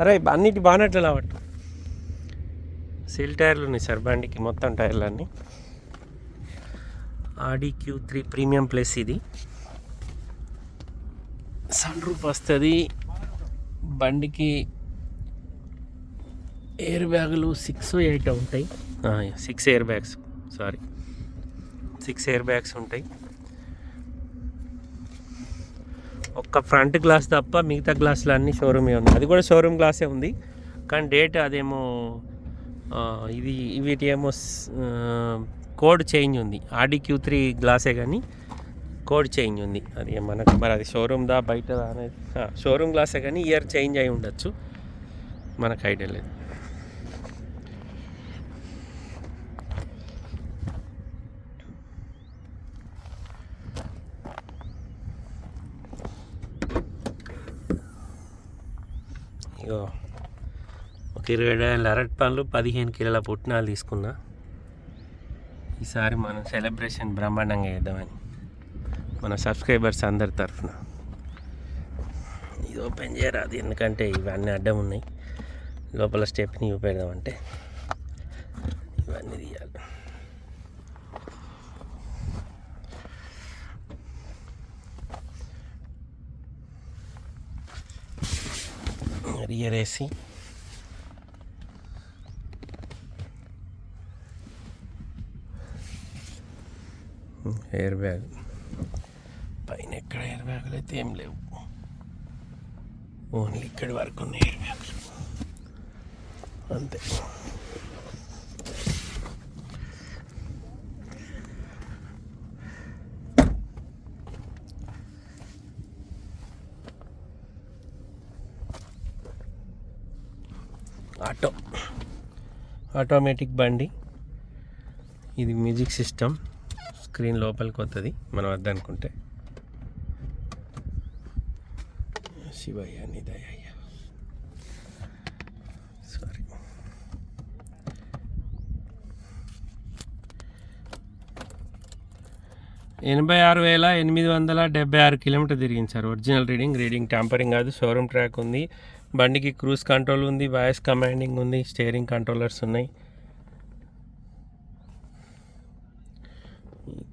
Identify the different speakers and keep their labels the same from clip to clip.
Speaker 1: అరే అన్నిటి బానట్లు లావట్టు సీల్ టైర్లు ఉన్నాయి సార్ బండికి మొత్తం టైర్లు అన్నీ Audi Q three premium plus ఇది. సన్ రూప్ వస్తుంది. బండికి ఎయిర్ బ్యాగులు సిక్స్ ఎయిట్ ఉంటాయి. Six air bags sorry. Six air bags ఉంటాయి. ఒక్క ఫ్రంట్ గ్లాస్ తప్ప మిగతా గ్లాసులు అన్నీ షోరూమే ఉంది అది కూడా షోరూమ్ గ్లాసే ఉంది. కానీ డేట్ అదేమో ఇది వీటి ఏమో కోడ్ చేంజ్ ఉంది. ఆడి క్యూ త్రీ గ్లాసే కానీ కోడ్ చేంజ్ ఉంది. అది మనకు మరి అది షోరూమ్ దా బయట అనేది షోరూమ్ గ్లాసే కానీ ఇయర్ చేంజ్ అయి ఉండొచ్చు. మనకు ఐడియా లేదు. ఒక ఇరవై ఏళ్ళ అరటి పండ్లు పదిహేను కిలోల పుట్టినాలు తీసుకున్నా. ఈసారి మనం సెలబ్రేషన్ బ్రహ్మాండంగా చేద్దామని. మన సబ్స్క్రైబర్స్ అందరి తరఫున. ఇది ఓపెన్ చేయరాదు ఎందుకంటే ఇవన్నీ అడ్డం ఉన్నాయి. లోపల స్టెప్ని చూపెడదామంటే ఇవన్నీ తీయాలి ఏసీ ఎయిర్ బ్యాగ్ పైన ఎక్కడ ఎయిర్ బ్యాగులు అయితే ఏం లేవు. ఓన్లీ ఇక్కడి వరకు ఉన్నాయి ఎయిర్ బ్యాగులు అంతే ఆటో ఆటోమేటిక్ బండి. ఇది మ్యూజిక్ సిస్టమ్. స్క్రీన్ లోపలికి వస్తుంది మనం వద్దనుకుంటే. శివయ్య నిదయ్య సారీ ఎనభై ఆరు వేల ఎనిమిది వందల డెబ్బై ఆరు కిలోమీటర్ తిరిగింది sir. Original reading reading tampering కాదు. షోరూమ్ ట్రాక్ ఉంది. బండికి క్రూజ్ కంట్రోల్ ఉంది వాయిస్ కమాండింగ్ ఉంది స్టీరింగ్ కంట్రోలర్స్ ఉన్నాయి.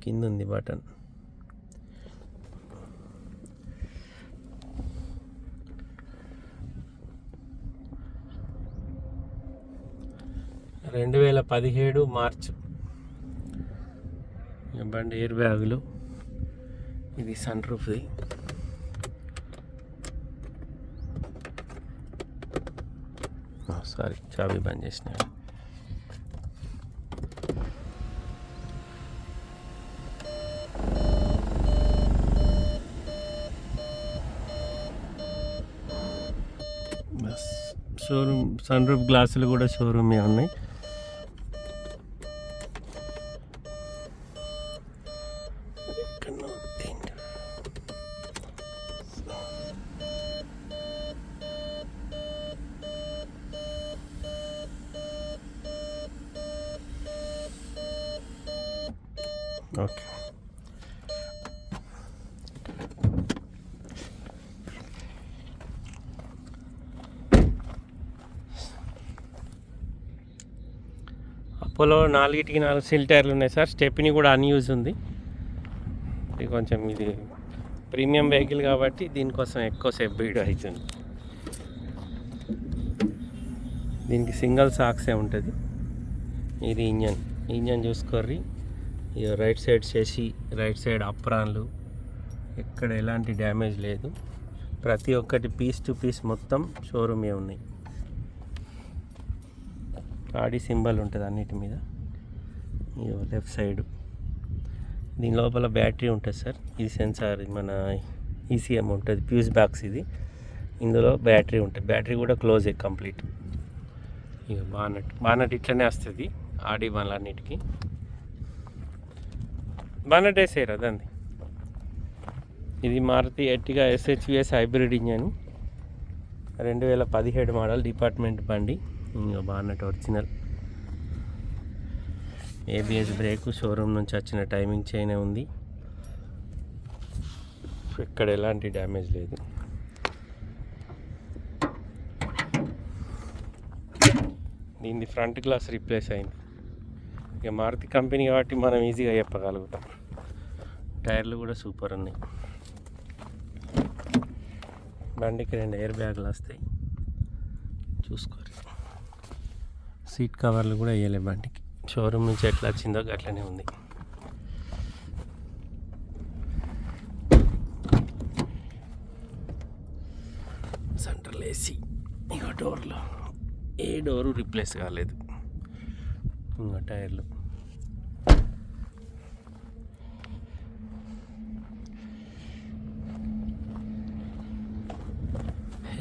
Speaker 1: కింద ఉంది బటన్. రెండు వేల పదిహేడు మార్చ్. బండి ఎయిర్ బ్యాగులు. ఇది సన్ రూఫ్ది సారీ చాబీ బంద్ చేసిన బస్ షోరూమ్ సన్ రూఫ్ గ్లాసులు కూడా షోరూమే ఉన్నాయి ఎక్కడో తిండి. ఓకే అపోలో నాలుగిటికి నాలుగు సిల్ టైర్లు ఉన్నాయి సార్. స్టెప్ని కూడా అన్యూజ్ ఉంది. ఇది కొంచెం ఇది ప్రీమియం వెహికల్ కాబట్టి దీనికోసం ఎక్కువసేపు వీడియో అవుతుంది దీనికి సింగిల్ సాక్సే ఉంటుంది. ఇది ఇంజన్. ఇంజన్ చూసుకోర్రి. ఇక రైట్ సైడ్ చేసి రైట్ సైడ్ అప్రాన్లు. ఎక్కడ ఎలాంటి డ్యామేజ్ లేదు. ప్రతి ఒక్కటి పీస్ టు పీస్ మొత్తం షోరూమే ఉన్నాయి. ఆడి సింబల్ ఉంటుంది అన్నిటి మీద. ఇగో లెఫ్ట్ సైడ్. దీని లోపల బ్యాటరీ ఉంటుంది సార్. ఇది సెన్సార్ మన ఈసీఎం ఉంటుంది ఫ్యూజ్ బాక్స్ ఇది. ఇందులో బ్యాటరీ ఉంటుంది. బ్యాటరీ కూడా క్లోజే కంప్లీట్. ఇక బానట్ బానట్ ఇట్లనే వస్తుంది ఆడి అన్నిటికీ. బానట్ వేసేయరు అదండి ఇది Maruti Ertiga SHVS hybrid engine. రెండు వేల పదిహేడు మోడల్ డిపార్ట్మెంట్ బండి. ఇంకా బాగున్నట్టు ఒరిజినల్. ఏబిఎస్ బ్రేక్ షోరూమ్ నుంచి వచ్చిన టైమింగ్ చైన్ ఉంది. ఎక్కడ ఎలాంటి డ్యామేజ్ లేదు. దీనిది ఫ్రంట్ గ్లాస్ రీప్లేస్ అయింది. ఇక మారుతి కంపెనీ కాబట్టి మనం ఈజీగా చెప్పగలుగుతాం. టైర్లు కూడా సూపర్ ఉన్నాయి. బండికి రెండు ఎయిర్ బ్యాగులు వస్తాయి. చూసుకో. సీట్ కవర్లు కూడా వేయలే బండికి. షోరూమ్ నుంచి ఎట్లా వచ్చిందో అట్లనే ఉంది. సెంట్రల్ ఏసీ ఇక డోర్లో. ఏ డోరు రిప్లేస్ కాలేదు. ఇంకా టైర్లు.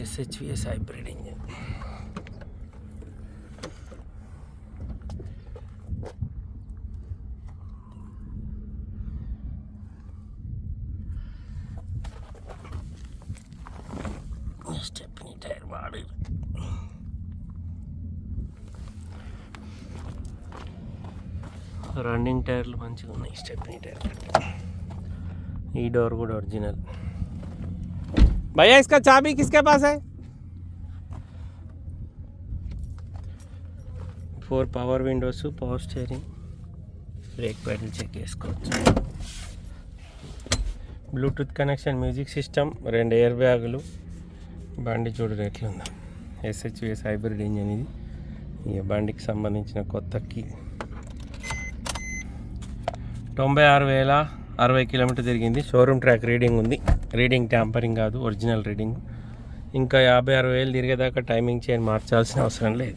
Speaker 1: S H V S hybrid engine stepney tyre వాడు రన్నింగ్ టైర్లు మంచిగా ఉన్నాయి స్టెప్నీ టైర్. ఈ డోర్ కూడా ఒరిజినల్. భయ్యా చాబీ కిస్కే పాస్ high? Four power windows power steering brake pedal check చేసుకోవచ్చు. బ్లూటూత్ కనెక్షన్ మ్యూజిక్ సిస్టమ్ రెండు ఎయిర్ బ్యాగులు బండి చూడు ఎట్లుందా. ఎస్హెచ్విఎస్ హైబ్రిడ్ ఇంజన్ ఇది. ఇక బండికి సంబంధించిన కొత్త కీ తొంభై ఆరు వేల అరవై కిలోమీటర్ తిరిగింది. షోరూమ్ ట్రాక్ రీడింగ్ ఉంది. రీడింగ్ ట్యాంపరింగ్ కాదు ఒరిజినల్ రీడింగ్ ఇంకా యాభై ఆరు వేలు తిరిగేదాకా టైమింగ్ చైన్ మార్చాల్సిన అవసరం లేదు.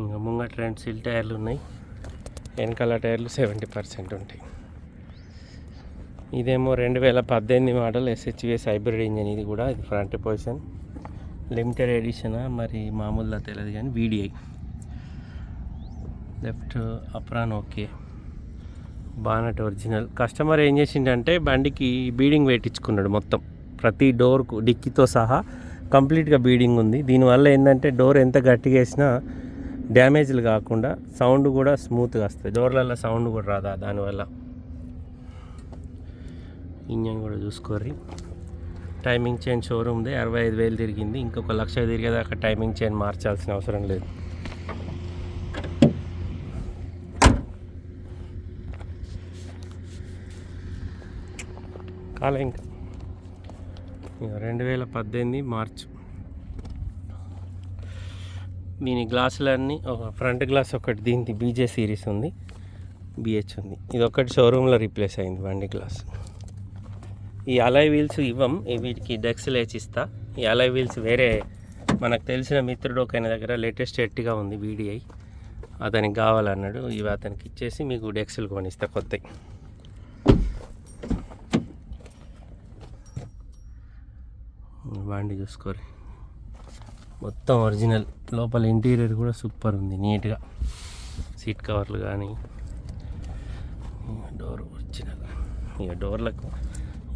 Speaker 1: ఇంకా ముంగట రెండు సిల్ టైర్లు ఉన్నాయి. వెనకాల టైర్లు సెవెంటీ పర్సెంట్ ఉంటాయి. ఇదేమో రెండు వేల పద్దెనిమిది మోడల్ ఎస్హెచ్విఎస్ హైబ్రిడ్ ఇంజన్ ఇది కూడా ఇది ఫ్రంట్ పొజిషన్ లిమిటెడ్ ఎడిషనా మరి మామూలుగా తెలియదు కానీ V D I left apron okay bonnet original customer ఏం చేసిండంటే బండికి బీడింగ్ పెట్టించుకున్నాడు మొత్తం. ప్రతి డోర్కు డిక్కీతో సహా కంప్లీట్గా బీడింగ్ ఉంది. దీనివల్ల ఏంటంటే డోర్ ఎంత గట్టిగా వేసినా డ్యామేజ్లు కాకుండా సౌండ్ కూడా స్మూత్గా వస్తుంది. డోర్లలో సౌండ్ కూడా రాదా దానివల్ల? ఇంజన్ కూడా చూసుకోర్రి. టైమింగ్ చైన్ షోరూమ్ది అరవై ఐదు వేలు తిరిగింది. ఇంకొక లక్ష తిరిగేదాకా టైమింగ్ చైన్ మార్చాల్సిన అవసరం లేదు. కాలే ఇంకా. రెండు వేల పద్దెనిమిది మార్చ్. దీని గ్లాసులన్నీ ఒక ఫ్రంట్ గ్లాస్ ఒకటి దీనికి బీజే సిరీస్ ఉంది బిహెచ్ ఉంది. ఇది ఒకటి షోరూంలో రీప్లేస్ అయింది బండి గ్లాస్. ఈ అలాయ్ వీల్స్ ఇవ్వం. వీటికి డెక్స్ లేచిస్తా ఈ అలాయ్ వీల్స్ వేరే మనకు తెలిసిన మిత్రుడు ఒక దగ్గర లేటెస్ట్ ఎట్టిగా ఉంది వీడిఐ అతనికి కావాలన్నాడు. ఇవి అతనికి ఇచ్చేసి మీకు డెక్స్లు కొనిస్తా కొత్తవి బాండి చూసుకోరు మొత్తం ఒరిజినల్ లోపల ఇంటీరియర్ కూడా సూపర్ ఉంది నీట్గా సీట్ కవర్లు కానీ డోర్ ఒరిజినల్ ఇక డోర్లకు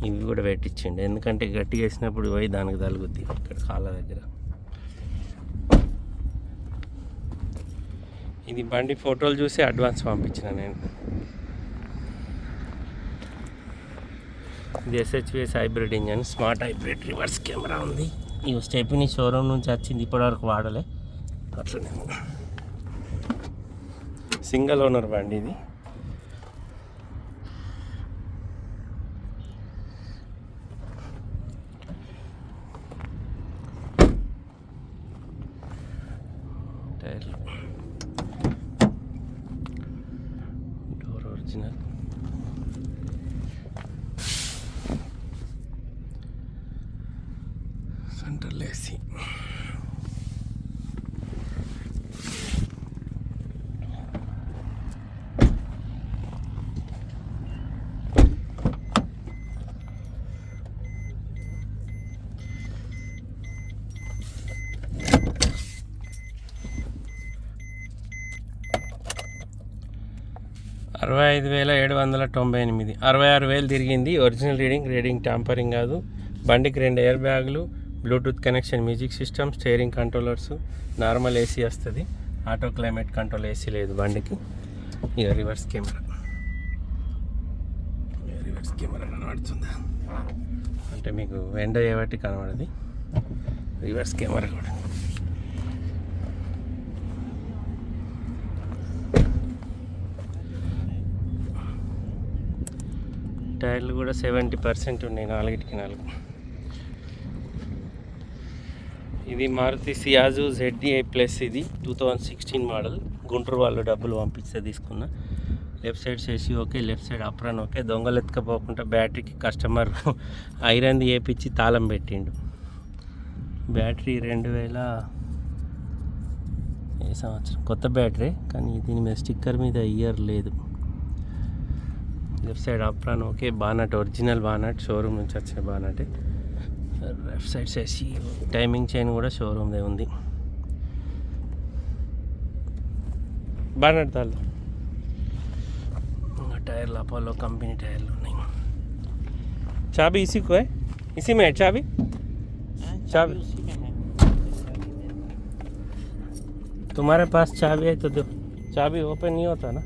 Speaker 1: ఇవి కూడా పెట్టించండి. ఎందుకంటే గట్టిగా వేసినప్పుడు పోయి దానికి తలుగుద్ది ఇక్కడ కాళ్ళ దగ్గర. ఇది బండి ఫోటోలు చూసి అడ్వాన్స్ పంపించిన నేను. ఇది S H V S hybrid engine smart hybrid reverse camera ఉంది. ఈ స్టెప్ని షోరూమ్ నుంచి వచ్చింది ఇప్పటివరకు వాడలే. అట్లనే సింగిల్ ఓనర్ బండి ఇది టైర్లు డోర్ ఒరిజినల్ సెంట్రల్ ఏసీ అరవై ఐదు వేల ఏడు వందల తొంభై ఎనిమిది. అరవై ఆరు వేలు తిరిగింది. ఒరిజినల్ రీడింగ్ రీడింగ్ టాంపరింగ్ కాదు. బండికి రెండు ఎయిర్ బ్యాగులు Bluetooth connection music system steering controllers normal AC వస్తుంది. ఆటో క్లైమేట్ కంట్రోల్ ఏసీ లేదు బండికి. ఇక రివర్స్ కెమెరా. రివర్స్ కెమెరా కనబడుతుందా? అంటే మీకు ఎండ చేయబట్టి కనబడది. రివర్స్ కెమెరా కూడా. టైర్లు కూడా సెవెంటీ పర్సెంట్ ఉన్నాయి నాలుగిటికి నాలుగు. ఇది Maruti Ciaz Z D I plus ఇది two thousand sixteen model Guntur వాళ్ళు డబ్బులు పంపిస్తే తీసుకున్న. లెఫ్ట్ సైడ్ చేసి okay left side apron okay. దొంగలు ఎత్తుకపోకుండా బ్యాటరీకి కస్టమర్ ఐరన్ది వేపించి తాళం పెట్టిండు. బ్యాటరీ రెండు వేల ఏ సంవత్సరం. కొత్త బ్యాటరీ కానీ దీని మీద స్టిక్కర్ మీద ఇయర్ లేదు. left side apron okay bonnet original bonnet showroom నుంచి వచ్చిన బానట్ లెఫ్ట్ సైడ్ చేసి టైమింగ్ చైన్ కూడా షోరూమ్దే ఉంది బానట్ తాళ్ళు ఇంకా టైర్లు అపోలో కంపెనీ టైర్లు ఉన్నాయి చాబీ इसी को है इसी में है चाबी चाबी
Speaker 2: उसी में है
Speaker 1: तुम्हारे पास चाबी है तो दो चाबी ओपन नहीं होता ना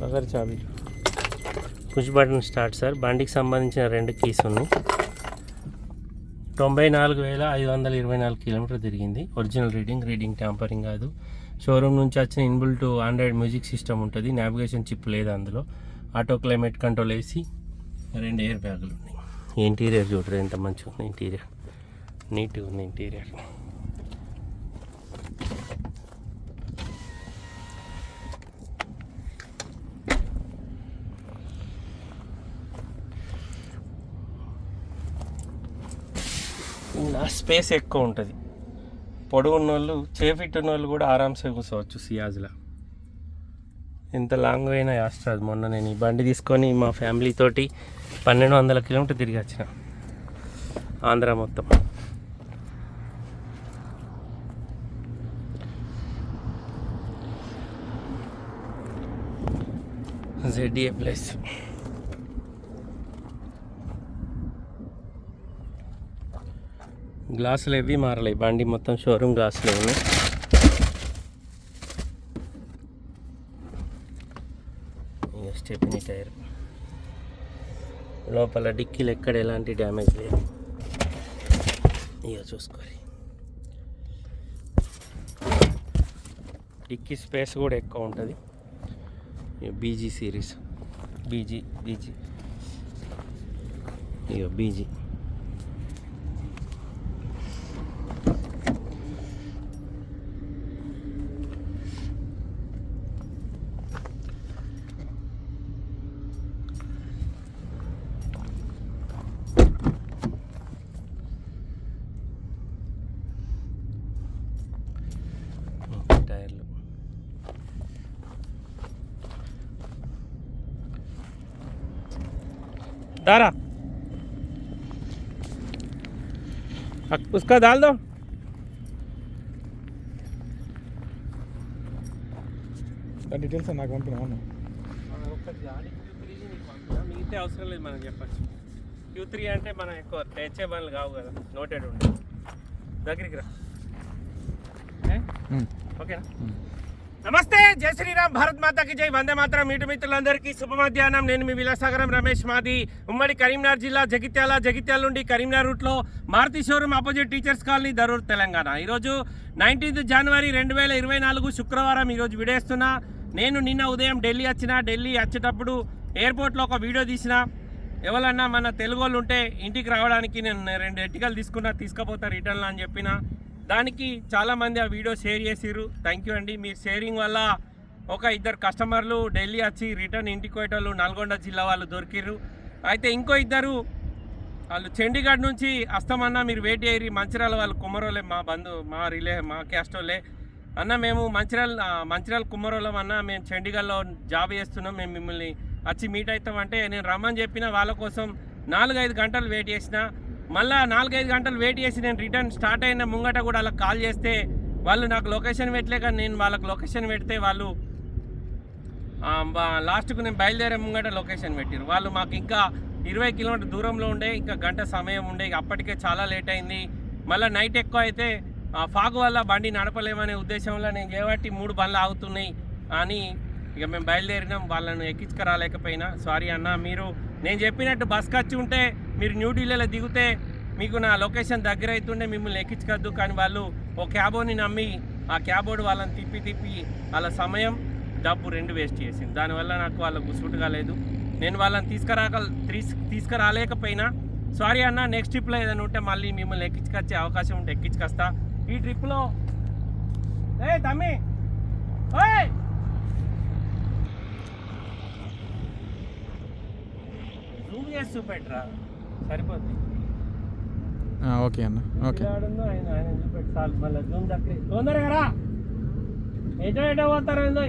Speaker 1: बगैर चाबी పుష్ బటన్ స్టార్ట్ సార్. బండికి సంబంధించిన రెండు కీస్ ఉన్నాయి. తొంభై నాలుగు వేల ఐదు వందల ఇరవై నాలుగు కిలోమీటర్ తిరిగింది. ఒరిజినల్ రీడింగ్ రీడింగ్ ట్యాంపరింగ్ కాదు. షోరూమ్ నుంచి వచ్చిన ఇన్బుల్ట్ ఆండ్రాయిడ్ మ్యూజిక్ సిస్టమ్ ఉంటుంది. నావిగేషన్ చిప్ లేదు అందులో. ఆటో క్లైమేట్ కంట్రోల్ వేసి రెండు ఎయిర్ బ్యాగులు ఉన్నాయి. ఇంటీరియర్ చూడరు ఎంత మంచిగా ఉంది. ఇంటీరియర్ నీట్గా ఉంది ఇంటీరియర్ నా స్పేస్ ఎక్కువ ఉంటుంది. పొడవు ఉన్నోళ్ళు చేఫిట్ ఉన్నోళ్ళు కూడా ఆరామ్సే కూర్చోవచ్చు సియాజ్లో. ఎంత లాంగ్ అయినా వేస్తుంది మొన్న నేను ఈ బండి తీసుకొని మా ఫ్యామిలీతోటి పన్నెండు వందల కిలోమీటర్ తిరిగి వచ్చిన. ఆంధ్ర మొత్తం. Z A plus. గ్లాసులు ఏవి మారలేవు. బండి మొత్తం షోరూమ్ గ్లాసులు ఉన్నాయి ఇక స్టెప్ని టైర్. లోపల డిక్కీలు ఎక్కడ ఎలాంటి డ్యామేజ్ లేదు. ఇక చూసుకోవాలి డిక్కీ స్పేస్ కూడా ఎక్కువ ఉంటుంది. B G series. B G B G. ఇక బీజీ టైర్లు दारा अक- उसका डाल दो
Speaker 2: డీటెయిల్స్ నాకు పంపిన
Speaker 1: మిగతా అవసరం లేదు మనం చెప్పచ్చు క్యూ త్రీ అంటే మనం ఎక్కువ తెచ్చే పనులు కావు కదా నోటెడ్ ఉండే దగ్గరికి రా ఏ? ఓకేనా నమస్తే జై శ్రీరామ్ భారత్ మాతాకి జై. వందే మాత్రం. మీటు మిత్రులందరికీ శుభ మధ్యాహ్నం నేను మీ విలాసాగరం రమేష్ మాది. ఉమ్మడి కరీంనగర్ జిల్లా జగిత్యాల జగిత్యాల నుండి కరీంనగర్ రూట్లో Maruti showroom opposite teachers colony Darur Telangana. ఈరోజు నైన్టీన్త్ జనవరి రెండు వేల ఇరవై నాలుగు శుక్రవారం ఈరోజు విడేస్తున్నా. నేను నిన్న ఉదయం ఢిల్లీ వచ్చిన. ఢిల్లీ వచ్చేటప్పుడు ఎయిర్పోర్ట్లో ఒక వీడియో తీసిన. ఎవరన్నా మన తెలుగు వాళ్ళు ఉంటే ఇంటికి రావడానికి నేను రెండు ఎట్టికలు తీసుకున్నా తీసుకపోతా రిటర్న్లో అని చెప్పిన. దానికి చాలామంది ఆ వీడియో షేర్ చేసిర్రు. థ్యాంక్ యూ అండి. మీరు షేరింగ్ వల్ల ఒక ఇద్దరు కస్టమర్లు ఢిల్లీ వచ్చి రిటర్న్ ఇంటికి పోయేటోళ్ళు నల్గొండ జిల్లా వాళ్ళు దొరికిర్రు. అయితే ఇంకో ఇద్దరు వాళ్ళు చండీగఢ్ నుంచి అస్తమన్నా మీరు వెయిట్ చేయరు మంచిర్యాల వాళ్ళు కుమ్మరోలే మా బంధు మా రిలే మా క్యాస్ట్ వాళ్ళే. అన్న మేము మంచిర్యాల మంచిర్యాల కుమ్మరోలం అన్న. మేము చండీగఢ్లో జాబ్ చేస్తున్నాం. మేము మిమ్మల్ని వచ్చి మీట్ అవుతామంటే నేను రమ్మని చెప్పిన వాళ్ళ కోసం నాలుగైదు గంటలు వెయిట్ చేసిన. మళ్ళీ నాలుగైదు గంటలు వెయిట్ చేసి నేను రిటర్న్ స్టార్ట్ అయిన ముంగట కూడా వాళ్ళకి కాల్ చేస్తే వాళ్ళు నాకు లొకేషన్ పెట్టలేక నేను వాళ్ళకి లొకేషన్ పెడితే వాళ్ళు లాస్ట్కు నేను బయలుదేరే ముంగట లొకేషన్ పెట్టారు వాళ్ళు మాకు ఇంకా ఇరవై కిలోమీటర్ దూరంలో ఉండే ఇంకా గంట సమయం ఉండే ఇక అప్పటికే చాలా లేట్ అయింది. మళ్ళీ నైట్ ఎక్కువ అయితే ఫాగు ఫాగ్ వల్ల బండి నడపలేమనే ఉద్దేశంలో నేను చేయబట్టి మూడు బండ్లు ఆగుతున్నాయి అని ఇక మేము బయలుదేరినాం. వాళ్ళను ఎక్కించుకురాలేకపోయినా. సారీ అన్న మీరు నేను చెప్పినట్టు బస్ ఖర్చు ఉంటే మీరు న్యూ ఢిల్లీలో దిగితే మీకు నా లొకేషన్ దగ్గర అవుతుండే మిమ్మల్ని ఎక్కించకద్దు. కానీ వాళ్ళు ఓ క్యాబోని నమ్మి ఆ క్యాబోడు వాళ్ళని తిప్పి తిప్పి వాళ్ళ సమయం డబ్బు రెండు వేస్ట్ చేసింది. దానివల్ల నాకు వాళ్ళకు సూట్ కాలేదు. నేను వాళ్ళని తీసుకురాక తీస్- తీసుకురాలేకపోయినా సారీ అన్న నెక్స్ట్ ట్రిప్లో ఏదైనా ఉంటే మళ్ళీ మిమ్మల్ని ఎక్కించుకొచ్చే అవకాశం ఉంటే ఎక్కించుకొస్తా. ఈ ట్రిప్లో ఏ తమ్మి! ఓయ్! జూమ్ చేసి చూపెట్టరా? సరిపోద్ది.
Speaker 2: ఓకే అన్న. ఓకే.
Speaker 1: ఆయన ఆయన చూపెట్టు చాలు మళ్ళీ జూమ్ దగ్గర తొందరగా రా! ఎటో ఎటో పోతారు ఏందో?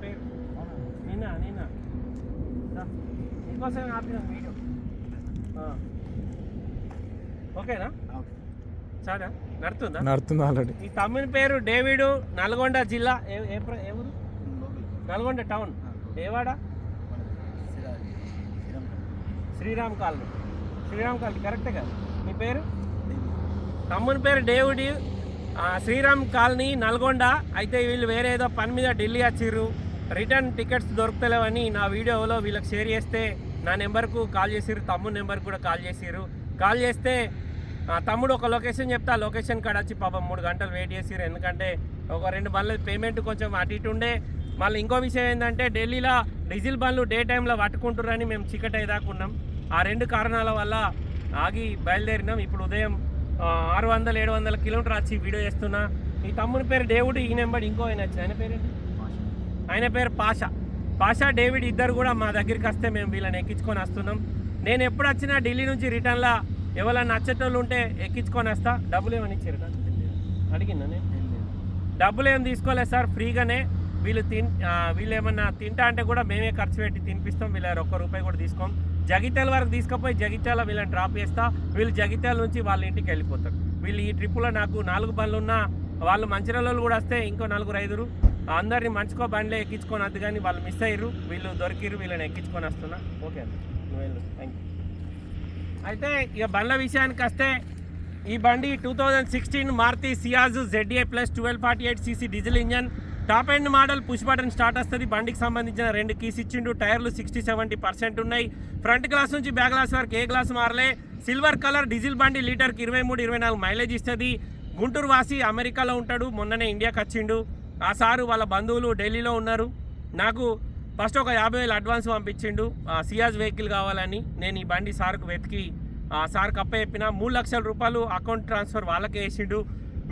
Speaker 1: పేరు? నేనా నేనా. నీకోసం ఆపిన వీడియో. ఓకేనా? చాలా. నడుతుందా?
Speaker 2: నడుతుంది ఆల్రెడీ.
Speaker 1: ఈ తమ్ముని పేరు డేవిడు నల్గొండ జిల్లా ఏ ఊరు? నల్గొండ టౌన్. ఏవాడ? శ్రీరామ్ కాలనీ. శ్రీరామ్ కాలనీ. కరెక్టే కదా? మీ పేరు? తమ్ముని పేరు డేవిడ్. ఆ, శ్రీరామ్ కాలనీ నల్గొండ. అయితే వీళ్ళు వేరే ఏదో పని మీద ఢిల్లీ వచ్చిర్రు. రిటర్న్ టికెట్స్ దొరుకుతలేవని నా వీడియోలో వీళ్ళకి షేర్ చేస్తే నా నెంబర్కు కాల్ చేసిర్రు తమ్ముడు నెంబర్కి కూడా కాల్ చేసిర్రు. కాల్ చేస్తే తమ్ముడు ఒక లొకేషన్ చెప్తే ఆ లొకేషన్ కాడ వచ్చి పాపం మూడు గంటలు వెయిట్ చేసిర్రు. ఎందుకంటే ఒక రెండు బండ్ల పేమెంట్ కొంచెం అటు ఇటు ఉండే. మళ్ళీ ఇంకో విషయం ఏంటంటే ఢిల్లీలో డీజిల్ బండ్లు డే టైంలో పట్టుకుంటురని మేము చీకటి అయ్యేదాకా ఉన్నాం. ఆ రెండు కారణాల వల్ల ఆగి బయలుదేరినాం. ఇప్పుడు ఉదయం ఆరు వందల ఏడు వందల కిలోమీటర్ వచ్చి వీడియో చేస్తున్నా. ఈ తమ్ముని పేరు డేవుడు ఈ నెంబర్ ఇంకో ఆయన వచ్చింది ఆయన పేరు ఆయన పేరు పాషా. పాషా డేవిడ్ ఇద్దరు కూడా మా దగ్గరికి వస్తే మేము వీళ్ళని ఎక్కించుకొని వస్తున్నాం. నేను ఎప్పుడు వచ్చినా ఢిల్లీ నుంచి రిటర్న్లా ఎవరైనా నచ్చేటోళ్ళు ఉంటే ఎక్కించుకొని వస్తా. డబ్బులు ఏమని ఇచ్చారు? అడిగిందా నేను? డబ్బులు ఏం తీసుకోలేదు సార్ ఫ్రీగానే. వీళ్ళు తిన్ వీళ్ళు ఏమన్నా తింటా అంటే కూడా మేమే ఖర్చు పెట్టి తినిపిస్తాం. వీళ్ళ ఒక్క రూపాయి కూడా తీసుకోం. జగిత్యాల వరకు తీసుకుపోయి జగిత్యాల వీళ్ళని డ్రాప్ చేస్తా. వీళ్ళు జగిత్యాల నుంచి వాళ్ళ ఇంటికి వెళ్ళిపోతారు. వీళ్ళు ఈ ట్రిప్పులో నాకు నాలుగు బండ్లు ఉన్నా వాళ్ళు మంచిర్యాలలో కూడా వస్తే ఇంకో నలుగురు ఐదురు అందరిని మంచుకో బండ్లే ఎక్కించుకొని వద్దు కానీ వాళ్ళు మిస్ అయ్యారు వీళ్ళు దొరికిరు వీళ్ళని ఎక్కించుకొని వస్తున్నా. ఓకే అండి నువ్వు వెళ్ళు. థ్యాంక్ యూ అయితే ఇక బండ్ల విషయానికి వస్తే ఈ బండి two thousand sixteen Maruti Ciaz Z A plus twelve forty eight CC diesel engine top end model push button start వస్తుంది. బండికి సంబంధించిన రెండు కీస్ ఇచ్చిండు. టైర్లు సిక్స్టీ సెవెంటీ పర్సెంట్ ఉన్నాయి. ఫ్రంట్ గ్లాస్ నుంచి బ్యాక్ గ్లాస్ వరకు ఏ గ్లాస్ మారలే. సిల్వర్ కలర్ డీజిల్ బండి లీటర్కి ఇరవై మూడు ఇరవై నాలుగు మైలేజ్ ఇస్తుంది. గుంటూరు వాసి అమెరికాలో ఉంటాడు. మొన్ననే ఇండియాకి వచ్చిండు. ఆ సారు వాళ్ళ బంధువులు ఢిల్లీలో ఉన్నారు. నాకు ఫస్ట్ ఒక యాభై వేలు అడ్వాన్స్ పంపించిండు. సియాజ్ వెహికల్ కావాలని. నేను ఈ బండి సార్కు వెతికి సార్కి అప్ప చెప్పిన మూడు లక్షల రూపాయలు అకౌంట్ ట్రాన్స్ఫర్ వాళ్ళకే వేసిండు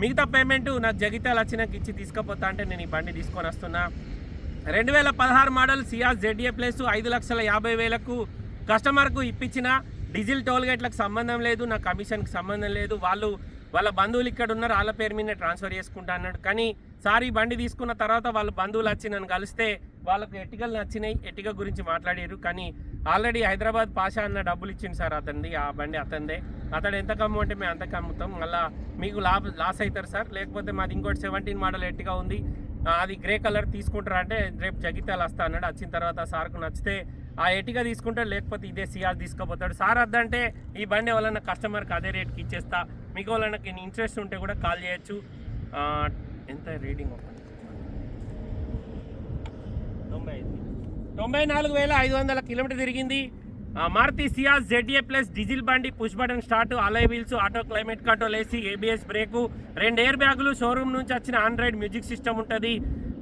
Speaker 1: మిగతా పేమెంట్ నాకు జగిత్యాలు వచ్చినాక ఇచ్చి తీసుకుపోతా అంటే నేను ఈ బండి తీసుకొని వస్తున్నా. రెండు వేల పదహారు మోడల్ సియాజ్ జెడ్ఏ ప్లస్ ఐదు లక్షల యాభై వేలకు కస్టమర్కు ఇప్పించిన డీజిల్ టోల్ గేట్లకు సంబంధం లేదు నా కమిషన్కి సంబంధం లేదు. వాళ్ళు వాళ్ళ బంధువులు ఇక్కడ ఉన్నారు వాళ్ళ పేరు మీద ట్రాన్స్ఫర్ చేసుకుంటా అన్నాడు. కానీ సార్ ఈ బండి తీసుకున్న తర్వాత వాళ్ళ బంధువులు వచ్చి నన్ను కలిస్తే వాళ్ళకు ఎట్టికలు నచ్చినాయి ఎట్టిగ గురించి మాట్లాడారు కానీ ఆల్రెడీ హైదరాబాద్ పాషా అన్న డబ్బులు ఇచ్చింది సార్ అతనిది ఆ బండి అతనిదే. అతడు ఎంత కమ్ము అంటే మేము అంత కమ్ముతాం. మళ్ళీ మీకు లాభ లాస్ అవుతారు సార్. లేకపోతే మాది ఇంకోటి సెవెంటీన్ మోడల్ ఎట్టిగా ఉంది. అది గ్రే కలర్ తీసుకుంటారా అంటే రేపు జగిత్యాలు వస్తా అన్నాడు. వచ్చిన తర్వాత సార్కు నచ్చితే ఆ ఎటిగా తీసుకుంటాడు. లేకపోతే ఇదే సిఆర్ తీసుకుపోతాడు. సార్ అద్దంటే ఈ బండి ఎవరైనా కస్టమర్కి అదే రేట్కి ఇచ్చేస్తా. మీకు ఎవరైనా ఇంట్రెస్ట్ ఉంటే కూడా కాల్ చేయొచ్చు. ఎంత రీడింగ్? ఒక తొంభై ఐదు. తొంభై నాలుగు వేల ఐదు వందల కిలోమీటర్ తిరిగింది. Maruti Ciaz Z A plus diesel బండి push button start alloy wheels auto climate control AC ABS brake రెండు ఎయిర్ బ్యాగులు షోరూమ్ నుంచి వచ్చిన ఆండ్రాయిడ్ మ్యూజిక్ సిస్టమ్ ఉంటుంది.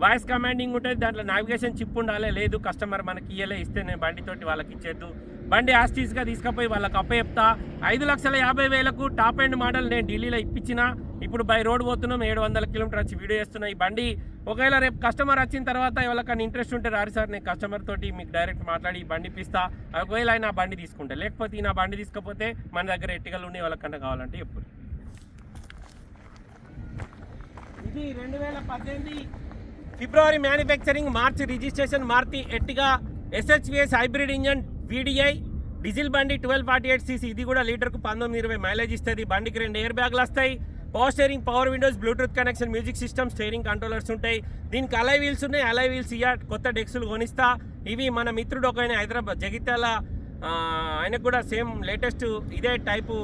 Speaker 1: వాయిస్ కమాండింగ్ ఉంటుంది. దాంట్లో నావిగేషన్ చిప్ ఉండాలి. లేదు కస్టమర్ మనకి ఇయ్యలే ఇస్తే నేను బండితోటి వాళ్ళకి ఇచ్చేద్దు. బండి ఆస్టీస్గా తీసుకుపోయి వాళ్ళకి అప్ప చెప్తా ఐదు లక్షల యాభై వేలకు టాప్ అండ్ మోడల్ నేను ఢిల్లీలో ఇప్పించిన. ఇప్పుడు బై రోడ్ పోతున్నాం ఏడు వందల కిలోమీటర్ వచ్చి వీడియో చేస్తున్నా ఈ బండి. ఒకవేళ రేపు కస్టమర్ వచ్చిన తర్వాత ఎవరికైనా ఇంట్రెస్ట్ ఉంటే రారు సార్ నేను కస్టమర్ తోటి మీకు డైరెక్ట్ మాట్లాడి ఈ బండి ఇప్పిస్తా. ఒకవేళ ఆయన బండి తీసుకుంటా లేకపోతే నా బండి తీసుకపోతే మన దగ్గర ఎట్టికలు ఉన్నాయి వాళ్ళకన్నా కావాలంటే ఎప్పుడు ఇది రెండు వేల పద్దెనిమిది February manufacturing March registration Maruti Ertiga S H V S hybrid engine V D I diesel బండి ట్వెల్వ్ ఫార్టీ ఎయిట్ సీసీ. ఇది కూడా లీటర్కు పంతొమ్మిది ఇరవై మైలేజ్ ఇస్తుంది. బండికి రెండు ఎయిర్ బ్యాగ్లు వస్తాయి. Power steering power windows Bluetooth connection music system steering controllers ఉంటాయి. దీనికి అలై వీల్స్ ఉన్నాయి. అలై వీల్స్ ఇయా కొత్త డెక్స్లు కొనిస్తా. ఇవి మన మిత్రుడు ఒక ఆయన హైదరాబాద్ జగిత్యాల ఆయనకు కూడా సేమ్ లేటెస్ట్ ఇదే టైపు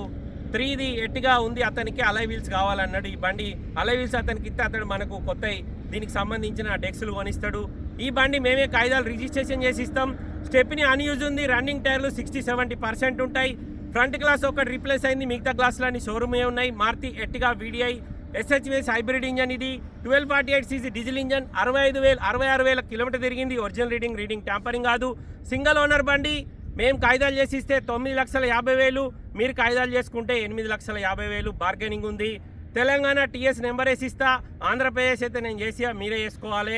Speaker 1: త్రీది ఎట్టిగా ఉంది అతనికి అలై వీల్స్ కావాలన్నాడు. ఈ బండి అలై వీల్స్ అతనికి ఇస్తే అతడు మనకు కొత్త దీనికి సంబంధించిన డెక్స్లు కొనిస్తాడు. ఈ బండి మేమే కాగితాలు రిజిస్ట్రేషన్ చేసి ఇస్తాం. స్టెప్ని అన్యూజ్ ఉంది. రన్నింగ్ టైర్లు సిక్స్టీ సెవెంటీ పర్సెంట్ ఉంటాయి. ఫ్రంట్ గ్లాస్ ఒకటి రీప్లేస్ అయింది. మిగతా గ్లాసులన్నీ షోరూమే ఉన్నాయి. Maruti Ertiga V D I S H V S hybrid engine ఇది. Twelve forty eight CC diesel engine అరవై ఐదు వేలు అరవై ఆరు వేల కిలోమీటర్ తిరిగింది. ఒరిజినల్ రీడింగ్ రీడింగ్ ట్యాంపరింగ్ కాదు. సింగిల్ ఓనర్ బండి మేము కాగితాలు చేసి ఇస్తే తొమ్మిది లక్షల యాభై వేలు. మీరు కాగితాలు చేసుకుంటే ఎనిమిది లక్షల యాభై వేలు. బార్గెనింగ్ ఉంది. తెలంగాణ టీఎస్ నెంబర్ వేసి ఇస్తా. ఆంధ్రప్రదేశ్ అయితే నేను చేసి మీరే వేసుకోవాలి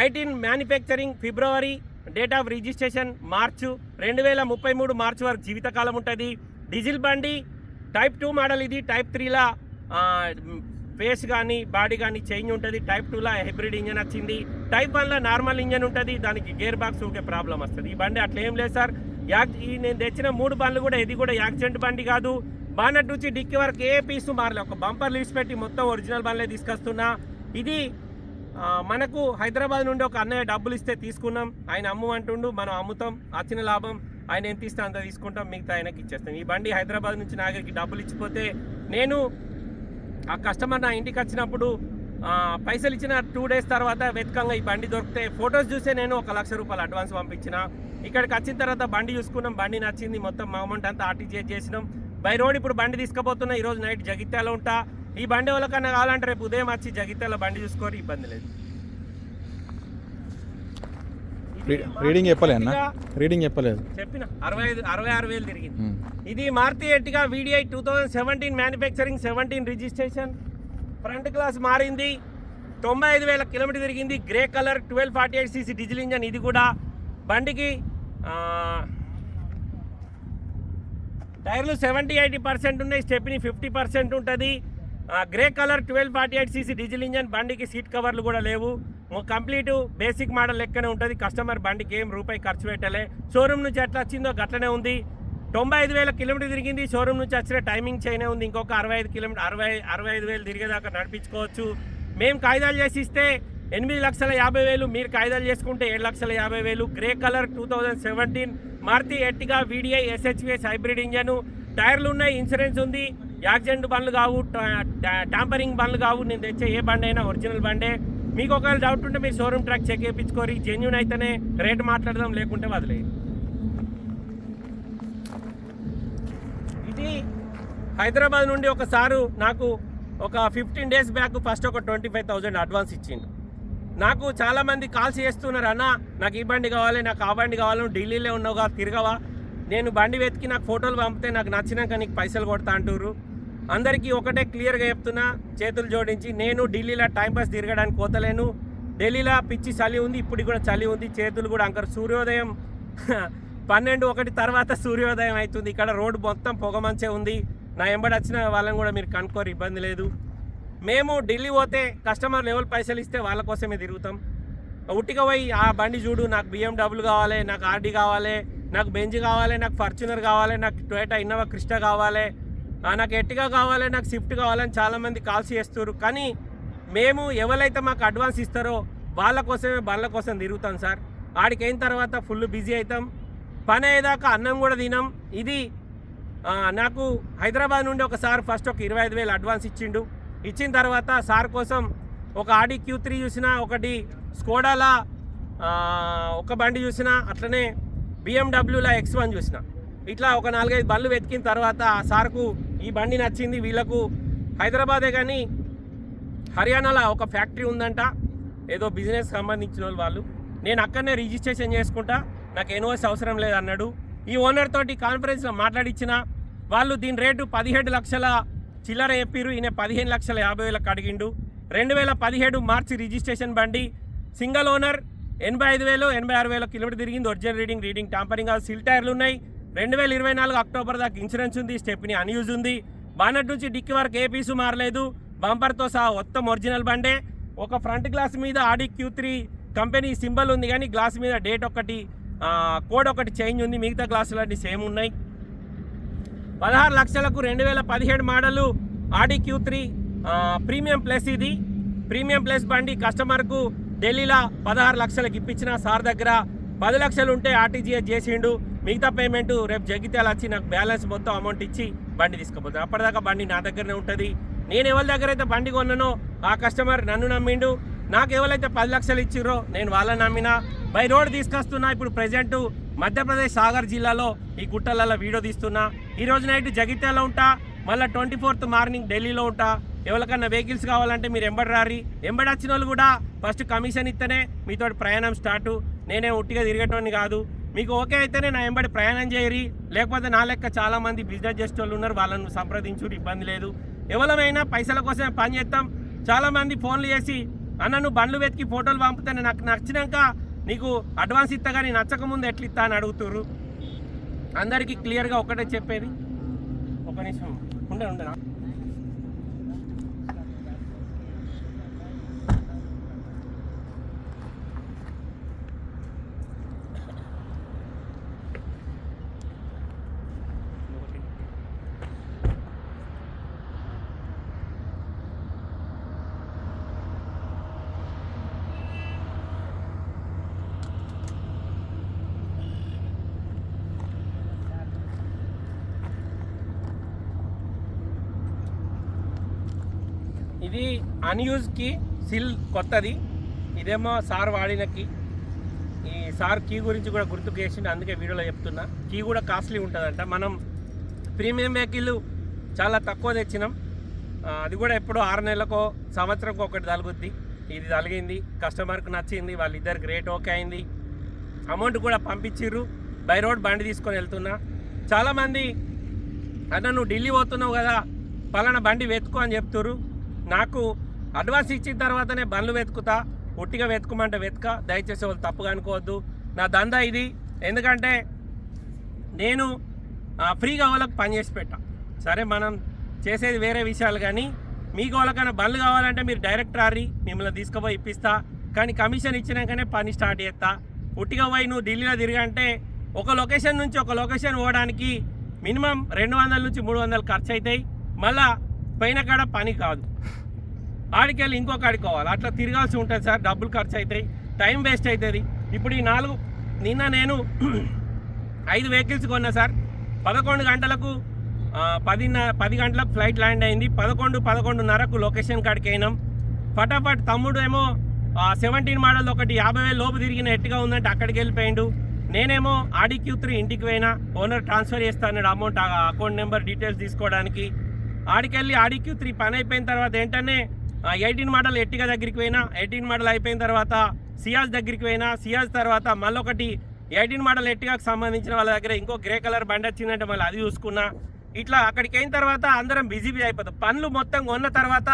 Speaker 1: eighteen manufacturing February date of registration March రెండు వేల ముప్పై మూడు మార్చి వరకు జీవితకాలం ఉంటుంది. డీజిల్ బండి టైప్ టూ మోడల్ ఇది. టైప్ త్రీలా ఫేస్ కానీ బాడీ కానీ చేంజ్ ఉంటుంది. టైప్ టూలో హైబ్రిడ్ ఇంజన్ వచ్చింది. టైప్ వన్లో నార్మల్ ఇంజన్ ఉంటుంది. దానికి గేర్ బాక్స్ ఊకే ప్రాబ్లం వస్తుంది. ఈ బండి అట్లా ఏం లేదు సార్. యాక్ ఈ నేను తెచ్చిన మూడు బండ్లు కూడా ఇది కూడా యాక్సిడెంట్ బండి కాదు. బానట్ నుంచి డిక్కి వరకు ఏ పీసు మారలే. ఒక బంపర్ లీడ్స్ పెట్టి మొత్తం ఒరిజినల్ బండ్లే తీసుకొస్తున్నా. ఇది మనకు హైదరాబాద్ నుండి ఒక అన్నయ్య డబ్బులు ఇస్తే తీసుకున్నాం. ఆయన అమ్ము అంటుండు మనం అమ్ముతాం. వచ్చిన లాభం. ఆయన ఎంత ఇస్తే అంత తీసుకుంటాం. మిగతా ఆయనకి ఇచ్చేస్తాం. ఈ బండి హైదరాబాద్ నుంచి నాగరికి డబ్బులు ఇచ్చిపోతే నేను ఆ కస్టమర్ నా ఇంటికి వచ్చినప్పుడు పైసలు ఇచ్చిన టూ డేస్ తర్వాత వెతకంగా ఈ బండి దొరికితే ఫొటోస్ చూసే నేను ఒక లక్ష రూపాయలు అడ్వాన్స్ పంపించిన. ఇక్కడికి వచ్చిన తర్వాత బండి చూసుకున్నాం. బండి నచ్చింది. మొత్తం మా అమౌంట్ అంతా ఆర్టీజీఎస్ చేసినాం. బై రోడ్ ఇప్పుడు బండి తీసుకుపోతున్నా. ఈరోజు నైట్ జగిత్యాల ఉంటా. ఈ బండి వాళ్ళకన్నా కావాలంటే రేపు ఉదయం వచ్చి జగిత్యాల బండి చూసుకోరు ఇబ్బంది లేదు.
Speaker 2: రీడింగ్ చెప్పలే అన్న?
Speaker 1: మారుతిగా
Speaker 2: రీడింగ్ చెప్పలేదు.
Speaker 1: చెప్పిన అరవై ఐదు అరవై ఆరు వేలు తిరిగింది.
Speaker 2: ఉమ్.
Speaker 1: ఇది Maruti Ertiga VDI two thousand seventeen manufacturing seventeen registration front glass మారింది. తొంభై ఐదు వేల కిలోమీటర్ తిరిగింది. Grey colour twelve forty eight CC diesel engine ఇది కూడా. బండికి టైర్లు సెవెంటీ ఎయిటీ పర్సెంట్ ఉన్నాయి. స్టెప్ని ఫిఫ్టీ పర్సెంట్ ఉంటుంది. Grey colour twelve forty eight CC diesel engine బండికి సీట్ కవర్లు కూడా లేవు. కంప్లీట్ బేసిక్ మోడల్ లెక్కనే ఉంటుంది. కస్టమర్ బండికి ఏం రూపాయి ఖర్చు పెట్టలే. షోరూమ్ నుంచి ఎట్లా వచ్చిందో గట్లనే ఉంది. తొంభై ఐదు వేల కిలోమీటర్ తిరిగింది. షోరూమ్ నుంచి వచ్చిన టైమింగ్ చైనే ఉంది. ఇంకొక అరవై ఐదు కిలోమీటర్ అరవై అరవై ఐదు వేలు తిరిగేదాకా నడిపించుకోవచ్చు. మేము కాగితాలు చేసి ఇస్తే ఎనిమిది లక్షల యాభై వేలు మీరు కాయిదాలు చేసుకుంటే ఏడు లక్షల యాభై వేలు. Grey colour two thousand seventeen. Maruti Ertiga VDI SHVS hybrid engine. టైర్లు ఉన్నాయి ఇన్సూరెన్స్ ఉంది. యాక్సిడెంట్ బండ్లు కావు టాంపరింగ్ బండ్లు కావు నేను తెచ్చే ఏ బండి అయినా ఒరిజినల్ బండే. మీకు ఒకవేళ డౌట్ ఉంటే మీరు షోరూమ్ ట్రాక్ చెక్ చేయించుకోరి జెన్యున్ అయితేనే రేట్ మాట్లాడదాం లేకుంటే వదిలేదు ఇది హైదరాబాద్ నుండి ఒకసారి నాకు ఒక ఫిఫ్టీన్ డేస్ బ్యాక్ ఫస్ట్ ఒక ట్వంటీ ఫైవ్ థౌజండ్ అడ్వాన్స్ ఇచ్చిండు. నాకు చాలామంది కాల్స్ చేస్తున్నారు అన్న నాకు ఈ బండి కావాలి నాకు ఆ బండి కావాలి ఢిల్లీలో ఉన్నావుగా తిరగవా? నేను బండి వెతికి నాకు ఫోటోలు పంపితే నాకు నచ్చినాక నీకు పైసలు కొడతా అంటుర్రు. అందరికీ ఒకటే క్లియర్గా చెప్తున్నా చేతులు జోడించి నేను ఢిల్లీలో టైంపాస్ తిరగడానికి పోతలేను ఢిల్లీలో పిచ్చి చలి ఉంది ఇప్పుడు కూడా చలి ఉంది చేతులు కూడా అంకర్ సూర్యోదయం. పన్నెండు ఒకటి తర్వాత సూర్యోదయం అవుతుంది ఇక్కడ రోడ్డు మొత్తం పొగమంచే ఉంది. నా ఎంబడి వచ్చిన వాళ్ళని కూడా మీరు కనుక్కోరు ఇబ్బంది లేదు. మేము ఢిల్లీ పోతే కస్టమర్ లెవెల్ పైసలు ఇస్తే వాళ్ళ కోసమే తిరుగుతాం. ఉట్టిగా పోయి ఆ బండి చూడు నాకు బిఎండబ్ల్యూ కావాలి నాకు ఆర్డీ కావాలి నాకు బెంజ్ కావాలి నాకు ఫార్చునర్ కావాలి నాకు టొయోటా ఇన్నోవా క్రిస్టా కావాలి నాకు ఎట్టిగా కావాలి నాకు స్విఫ్ట్ కావాలని చాలామంది కాల్స్ చేస్తారు కానీ మేము ఎవరైతే మాకు అడ్వాన్స్ ఇస్తారో వాళ్ళ కోసమే బండ్ల కోసం తిరుగుతాం సార్. ఆడికి అయిన తర్వాత ఫుల్ బిజీ అవుతాం. పని అయ్యేదాకా అన్నం కూడా తినాం. ఇది నాకు హైదరాబాద్ నుండి ఒక సార్ ఫస్ట్ ఒక ఇరవై ఐదు వేలు అడ్వాన్స్ ఇచ్చిండు. ఇచ్చిన తర్వాత సార్ కోసం ఒక ఆడి క్యూ త్రీ చూసిన ఒకటి స్కోడాలా ఒక బండి చూసిన అట్లనే బిఎండబ్ల్యూలా ఎక్స్ వన్ చూసిన. ఇట్లా ఒక నాలుగైదు బండ్లు వెతికిన తర్వాత ఆ సార్కు ఈ బండి నచ్చింది వీళ్ళకు. హైదరాబాదే కానీ హర్యానాలో ఒక ఫ్యాక్టరీ ఉందంట. ఏదో బిజినెస్ సంబంధించిన వాళ్ళు వాళ్ళు. నేను అక్కడనే రిజిస్ట్రేషన్ చేసుకుంటా. నాకు ఎన్ఓఎస్ అవసరం లేదన్నాడు ఈ ఓనర్ తోటి కాన్ఫరెన్స్లో మాట్లాడిచ్చిన. వాళ్ళు దీని రేటు పదిహేడు లక్షల చిల్లర చెప్పిరు ఈయన పదిహేను లక్షల యాభై వేలకు అడిగిండు. రెండు వేల పదిహేడు మార్చి రిజిస్ట్రేషన్ బండి. సింగిల్ ఓనర్ ఎనభై ఐదు వేలు ఎనభై ఆరు వేల కిలోమీటర్ తిరిగింది. ఒరిజినల్ రీడింగ్ రీడింగ్ టాంపరింగ్ సిల్ టైర్లు ఉన్నాయి. రెండు వేల ఇరవై నాలుగు అక్టోబర్ దాకా ఇన్సూరెన్స్ ఉంది స్టెప్ని అన్యూజ్ ఉంది. బానట్ నుంచి డిక్కి వరకు ఏ పీసు మారలేదు. బంపర్తో సహా మొత్తం ఒరిజినల్ బండే. ఒక ఫ్రంట్ గ్లాస్ మీద Audi Q three company symbol ఉంది కానీ గ్లాస్ మీద డేట్ ఒకటి కోడ్ ఒకటి చేంజ్ ఉంది. మిగతా గ్లాసులు అన్నీ సేమ్ ఉన్నాయి. పదహారు లక్షలకు రెండు వేల పదిహేడు model Audi Q three premium plus ఇది. ప్రీమియం ప్లస్ బండి కస్టమర్కు ఢిల్లీలో పదహారు లక్షలకు ఇప్పించిన సార్ దగ్గర పది లక్షలు ఉంటే ఆర్టీజీఎస్ చేసిండు. మిగతా పేమెంట్ రేపు జగిత్యాల వచ్చి నాకు బ్యాలెన్స్ మొత్తం అమౌంట్ ఇచ్చి బండి తీసుకుపోతాను అప్పటిదాకా బండి నా దగ్గరనే ఉంటుంది. నేను ఎవరి దగ్గర అయితే బండి కొన్నానో ఆ కస్టమర్ నన్ను నమ్మిండు. నాకు ఎవరైతే పది లక్షలు ఇచ్చిర్రో నేను వాళ్ళని నమ్మినా. బై రోడ్ తీసుకొస్తున్నా ఇప్పుడు ప్రజెంట్ మధ్యప్రదేశ్ సాగర్ జిల్లాలో ఈ గుట్టలలో వీడియో తీస్తున్నా. ఈ రోజు నైట్ జగిత్యాలో ఉంటా మళ్ళీ ట్వంటీ ఫోర్త్ మార్నింగ్ ఢిల్లీలో ఉంటా. ఎవరికన్నా వెహికల్స్ కావాలంటే మీరు ఎంబడి రారి ఎంబడి వచ్చిన వాళ్ళు కూడా ఫస్ట్ కమిషన్ ఇస్తేనే మీతో ప్రయాణం స్టార్ట్ నేనే ఉట్టిగా తిరిగేటోని కాదు. మీకు ఓకే అయితేనే నా వెంబడి ప్రయాణం చేయరి. లేకపోతే నా లెక్క చాలామంది బిజినెస్ చేసే వాళ్ళు ఉన్నారు. వాళ్ళను సంప్రదించుడు ఇబ్బంది లేదు. ఎవరమైనా పైసల కోసమే పని చేస్తాం చాలామంది ఫోన్లు చేసి అన్న నువ్వు బండ్లు వెతికి ఫోటోలు పంపితే నాకు నచ్చినాక నీకు అడ్వాన్స్ ఇస్తా కానీ నచ్చక ముందు ఎట్లా ఇస్తా? అని అడుగుతుర్రు. అందరికీ క్లియర్గా ఒకటే చెప్పేది. ఒక నిమిషం ఉండే ఉండే. ఇది అన్యూజ్కి సిల్ కొత్తది. ఇదేమో సార్ వాడినకి. ఈ సార్ కీ గురించి కూడా గుర్తుకు చేసిండు అందుకే వీడియోలో చెప్తున్నా. కీ కూడా కాస్ట్లీ ఉంటుందంట. మనం ప్రీమియం వెహికల్ చాలా తక్కువ తెచ్చినాం. అది కూడా ఎప్పుడో ఆరు నెలలకో సంవత్సరంకో ఒకటి తలుగుద్ది. ఇది తలిగింది కస్టమర్కి నచ్చింది వాళ్ళిద్దరికి రేట్ ఓకే అయింది. అమౌంట్ కూడా పంపించిర్రు. బై రోడ్ బండి తీసుకొని వెళ్తున్నా. చాలామంది అన్న నువ్వు ఢిల్లీ పోతున్నావు కదా పలానా బండి వెతుకో అని చెప్తురు నాకు అడ్వాన్స్ ఇచ్చిన తర్వాతనే బండ్లు వెతుకుతా ఒట్టిగా వెతుకుమంటే వెతక దయచేసి వాళ్ళు తప్పుగా అనుకోవద్దు. నా దందా ఇది. ఎందుకంటే నేను ఆ, ఫ్రీగా వాళ్ళకి పని చేసి పెట్టా. సరే మనం చేసేది వేరే విషయాలు కానీ మీకు వాళ్ళకైనా బండ్లు కావాలంటే మీరు డైరెక్ట్ రారి మిమ్మల్ని తీసుకుపోయి ఇప్పిస్తా. కానీ కమిషన్ ఇచ్చినాకనే పని స్టార్ట్ చేస్తా. ఉట్టిగా పోయి నువ్వు ఢిల్లీలో తిరిగంటే ఒక లొకేషన్ నుంచి ఒక లొకేషన్ పోవడానికి మినిమం రెండు వందల నుంచి మూడు వందలు ఖర్చు అవుతాయి మళ్ళా పైన కాడ పని కాదు. ఆడికి వెళ్ళి ఇంకొక ఆడికి పోవాలి. అట్లా తిరగాల్సి ఉంటుంది సార్. డబ్బులు ఖర్చు అవుతాయి టైం వేస్ట్ అవుతుంది ఇప్పుడు ఈ నాలుగు నిన్న నేను ఐదు వెహికల్స్ కొన్నా సార్. పదకొండు గంటలకు పదిన్న పది గంటలకు ఫ్లైట్ ల్యాండ్ అయింది. పదకొండు పదకొండున్నరకు లొకేషన్ కాడికి అయినాం ఫటాఫట్ తమ్ముడు ఏమో సెవెంటీన్ మోడల్ ఒకటి యాభై వేలు లోపు తిరిగిన ఎట్టుగా ఉందంటే అక్కడికి వెళ్ళిపోయిండు. నేనేమో ఆడిక్యూ త్రీ ఇంటికి పోయినా ఓనర్ ట్రాన్స్ఫర్ చేస్తాను అమౌంట్ అకౌంట్ నెంబర్ డీటెయిల్స్ తీసుకోవడానికి. ఆడికెళ్ళి ఆడిక్యూ త్రీ పని అయిపోయిన తర్వాత ఏంటనే ఎయిటీన్ మోడల్ ఎట్టిగా దగ్గరికి పోయినా ఎయిటీన్ మోడల్ అయిపోయిన తర్వాత సియాజ్ దగ్గరికి పోయినా సియాజ్ తర్వాత మళ్ళొకటి ఎయిటీన్ మోడల్ ఎట్టిగాకు సంబంధించిన వాళ్ళ దగ్గర ఇంకో గ్రే కలర్ బండి వచ్చిందంటే మళ్ళీ అది చూసుకున్నా. ఇట్లా అక్కడికి అయిన తర్వాత అందరం బిజీ బిజీ అయిపోతాం. పనులు మొత్తం కొన్న తర్వాత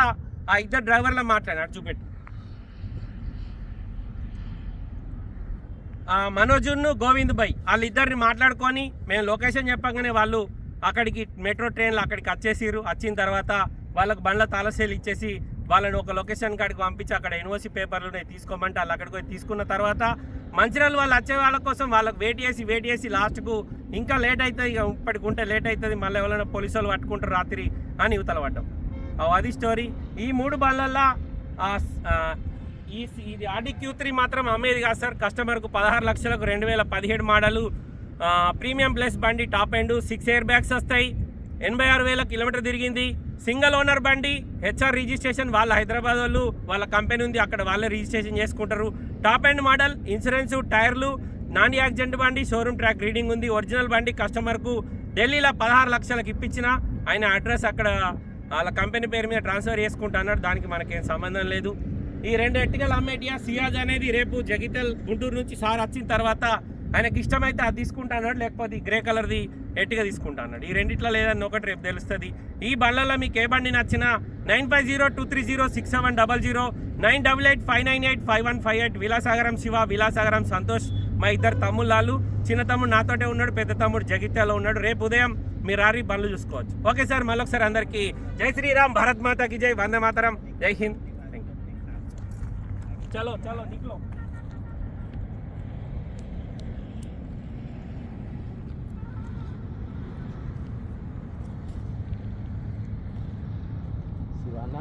Speaker 1: ఆ ఇద్దరు డ్రైవర్లో మాట్లాడారు చూపెట్టు. మనోజును గోవింద్ భాయ్ వాళ్ళిద్దరిని మాట్లాడుకొని మేము లొకేషన్ చెప్పగానే వాళ్ళు అక్కడికి మెట్రో ట్రైన్లో అక్కడికి వచ్చేసిరు వచ్చిన తర్వాత వాళ్ళకి బండ్ల తలసేలు ఇచ్చేసి వాళ్ళని ఒక లొకేషన్ కాడికి పంపించి అక్కడ యూనివర్సిటీ పేపర్లు ఉన్నాయి తీసుకోమంటే వాళ్ళు అక్కడికి పోయి తీసుకున్న తర్వాత మంచిర్యాల వాళ్ళు వచ్చే వాళ్ళ కోసం వాళ్ళకి వెయిట్ చేసి వెయిట్ చేసి లాస్ట్కు ఇంకా లేట్ అవుతుంది ఇక ఇప్పటికి ఉంటే లేట్ అవుతుంది మళ్ళీ ఎవరైనా పోలీసు వాళ్ళు పట్టుకుంటారు రాత్రి అని యువతల పడ్డం. అది స్టోరీ ఈ మూడు బండ్లల్లో ఈ ఇది ఆడి క్యూ త్రీ మాత్రం అమ్మేది కాదు సార్. కస్టమర్కు పదహారు లక్షలకు రెండు వేల పదిహేడు మోడలు ప్రీమియం ప్లస్ బండి top end six air bags వస్తాయి. ఎనభై ఆరు వేల కిలోమీటర్ తిరిగింది. సింగిల్ ఓనర్ బండి హెచ్ఆర్ రిజిస్ట్రేషన్ వాళ్ళ హైదరాబాద్ వాళ్ళు వాళ్ళ కంపెనీ ఉంది అక్కడ వాళ్ళే రిజిస్ట్రేషన్ చేసుకుంటారు. టాప్ అండ్ మోడల్ ఇన్సూరెన్స్ టైర్లు నాన్ యాక్సిడెంట్ బండి షోరూమ్ ట్రాక్ రీడింగ్ ఉంది ఒరిజినల్ బండి కస్టమర్కు ఢిల్లీలో పదహారు లక్షలకు ఇప్పించిన ఆయన అడ్రస్ అక్కడ వాళ్ళ కంపెనీ పేరు మీద ట్రాన్స్ఫర్ చేసుకుంటా అన్నాడు దానికి మనకేం సంబంధం లేదు. ఈ రెండు ఎట్టికలు అమ్మేటియా సియాజ్ అనేది రేపు జగితల్ గుంటూరు నుంచి సార్ వచ్చిన తర్వాత ఆయనకి ఇష్టమైతే అది తీసుకుంటా అన్నాడు లేకపోతే ఈ గ్రే కలర్ది ఎట్టిగా తీసుకుంటా అన్నాడు. ఈ రెండిట్లో లేదని ఒకటి రేపు తెలుస్తుంది. ఈ బండ్లలో మీకు ఏ బండి నచ్చినా nine five zero two three zero six seven double zero nine double eight five nine eight five one five eight Vilasagaram Shiva Vilasagaram Santosh మా ఇద్దరు తమ్ముళ్ళు చిన్న తమ్ముడు నాతోటే ఉన్నాడు పెద్ద తమ్ముడు జగిత్యాలో ఉన్నాడు. రేపు ఉదయం మీరు ఆరి బండ్లు చూసుకోవచ్చు. ఓకే సార్ మళ్ళొకసారి అందరికీ జై శ్రీరామ్ భారత్ మాతాకి జై వందే మాతరం జై హింద్. చలో చలో నిక్లో